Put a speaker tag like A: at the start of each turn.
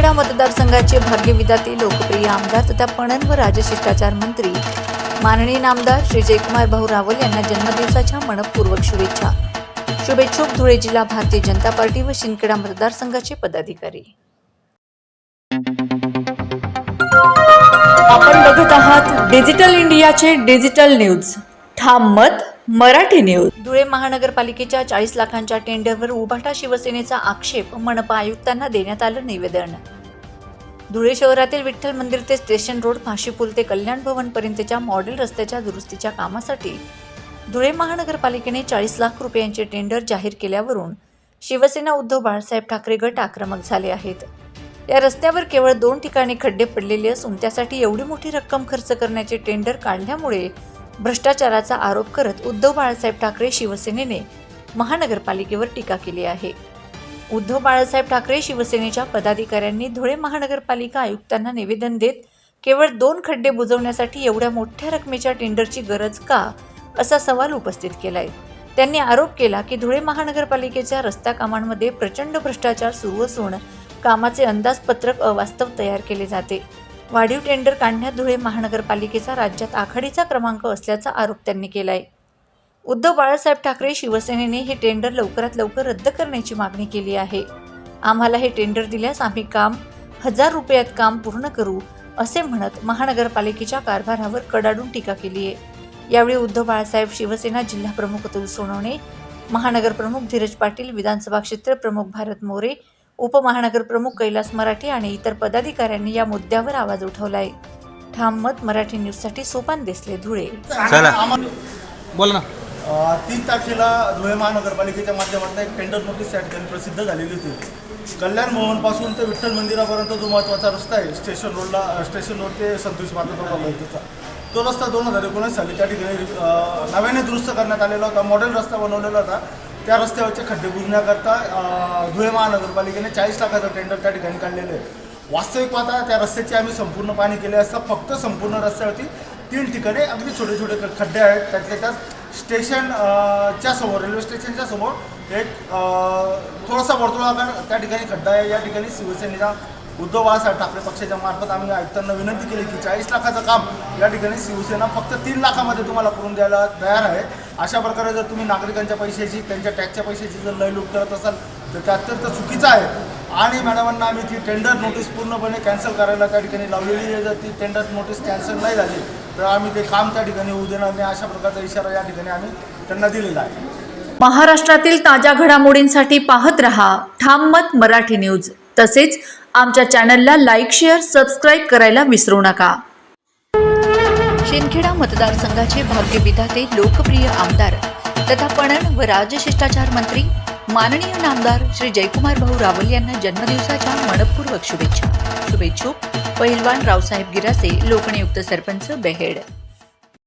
A: शिंदखेडा मतदारसंघाचे भाग्यविधाते लोकप्रिय आमदार तथा पणन व राजशिष्टाचार मंत्री. माननीय नामदार श्री जयकुमार भाऊ रावल यांना जन्मदिवसाच्या मनपूर्वक शुभेच्छा. शुभेच्छुक धुळे जिल्हा भारतीय जनता पार्टी व शिंदखेडा मतदारसंघाचे पदाधिकारी. आपण बघत आहात डिजिटल इंडियाचे डिजिटल न्यूज. ठाम मत मराठी न्यूज. धुळे महानगरपालिकेच्या चाळीस लाखांच्या टेंडरवर उभाटा शिवसेनेचा आक्षेप मनपा आयुक्तांना देण्यात आलं निवेदन. धुळे शहरातील विठ्ठल मंदिर ते स्टेशन रोड फाशी पूल ते कल्याण भवन पर्यंतच्या मॉडेल रस्त्याच्या दुरुस्तीच्या कामासाठी. धुळे महानगरपालिकेने चाळीस लाख रुपयांचे टेंडर जाहीर केल्यावरून शिवसेना उद्धव बाळासाहेब ठाकरे गट आक्रमक झाले आहेत. या रस्त्यावर केवळ दोन ठिकाणी खड्डे पडलेले असून त्यासाठी एवढी मोठी रक्कम खर्च करण्याचे टेंडर काढल्यामुळे भ्रष्टाचाराचा आरोप करत उद्धव बाळासाहेब ठाकरे शिवसेनेने महानगरपालिकेवर टीका केली आहे. उद्धव बाळासाहेब ठाकरे शिवसेनेच्या पदाधिकाऱ्यांनी धुळे महानगरपालिका आयुक्तांना निवेदन देत केवळ दोन खड्डे बुजवण्यासाठी एवढ्या मोठ्या रकमेच्या टेंडरची गरज का? असा सवाल उपस्थित केलाय. त्यांनी आरोप केला की धुळे महानगरपालिकेच्या रस्ता कामांमध्ये प्रचंड भ्रष्टाचार सुरू असून कामाचे अंदाजपत्रक अवास्तव तयार केले जाते. वाढीव टेंडर काढण्यात धुळे महानगरपालिकेचा राज्यात आघाडीचा क्रमांक असल्याचा आरोप त्यांनी केला आहे उद्धव बाळासाहेब ठाकरे शिवसेनेने हे टेंडर लवकरात लवकर रद्द करण्याची मागणी केली आहे. आम्हाला हे टेंडर दिल्यास आम्ही काम हजार रुपयात काम पूर्ण करू असे म्हणत महानगरपालिकेच्या कारभारावर कडाडून टीका केली आहे. यावेळी उद्धव बाळासाहेब शिवसेना जिल्हा प्रमुख अतुल सोनवणे महानगरप्रमुख धीरज पाटील विधानसभा क्षेत्र प्रमुख भारत मोरे उपमहानगर प्रमुख कैलास मराठे आणि इतर पदाधिकाऱ्यांनी या मुद्द्यावर आवाज उठवलाय. ठाम मत मराठी न्यूजसाठी सोपान देसले धुळे.
B: बोल ना.
C: तीन तारखेला धुळे महानगरपालिकेच्या माध्यमातून एक टेंडर नोटीस या ठिकाणी प्रसिद्ध झालेली होती. कल्याण भवनपासून ते विठ्ठल मंदिरापर्यंत जो महत्त्वाचा रस्ता आहे स्टेशन रोडला स्टेशन रोड ते संतोष माता तो रस्ता दोन हजार एकोणीस साली त्या ठिकाणी नव्याने दुरुस्त करण्यात आलेला होता मॉडेल रस्ता बनवलेला होता. त्या रस्त्यावरचे खड्डे बुजण्याकरता धुळे महानगरपालिकेने चाळीस लाखाचं टेंडर त्या ठिकाणी काढलेलं आहे. वास्तविक पाहता त्या रस्त्याची आम्ही संपूर्ण पाणी केले असता फक्त संपूर्ण रस्त्यावरती तीन ठिकाणी अगदी छोटे छोटे खड्डे आहेत. त्यातल्या त्यात स्टेशन च्या समोर रेल्वे स्टेशनच्या समोर एक थोडासा वर्तुळाकार त्या ठिकाणी खड्डा आहे. या ठिकाणी शिवसेनेचा उद्धव बाळासाहेब ठाकरे पक्षाच्या मार्फत आम्ही आयुक्तांना विनंती केली की चाळीस लाखाचं काम या ठिकाणी शिवसेना फक्त तीन लाखामध्ये तुम्हाला करून द्यायला तयार आहे. अशा प्रकारे जर तुम्ही नागरिकांच्या पैशाची त्यांच्या टॅक्सच्या पैशाची जर लय लूट करत असाल तर ते अत्यंत चुकीचं आहे. आणि मॅडमांना आम्ही ती टेंडर नोटीस पूर्णपणे कॅन्सल करायला त्या ठिकाणी लावलेली आहे. जर ती टेंडर नोटीस कॅन्सल नाही झाली तर आम्ही ते काम त्या ठिकाणी होऊ देणार नाही. अशा प्रकारचा इशारा या ठिकाणी आम्ही त्यांना दिलेला आहे.
A: महाराष्ट्रातील ताज्या घडामोडींसाठी पाहत रहा ठाम मत मराठी न्यूज. तसेच आमच्या चॅनलला लाईक शेअर सबस्क्राईब करायला विसरू नका. शिंदखेडा मतदारसंघाचे भाग्यविधाते लोकप्रिय आमदार तथा पणन व राजशिष्टाचार मंत्री माननीय नामदार श्री जयकुमार भाऊ रावल यांना जन्मदिवसाच्या मनपूर्वक शुभेच्छा. शुभेच्छुक पहिलवान रावसाहेब गिरासे लोकनियुक्त सरपंच बेहेड.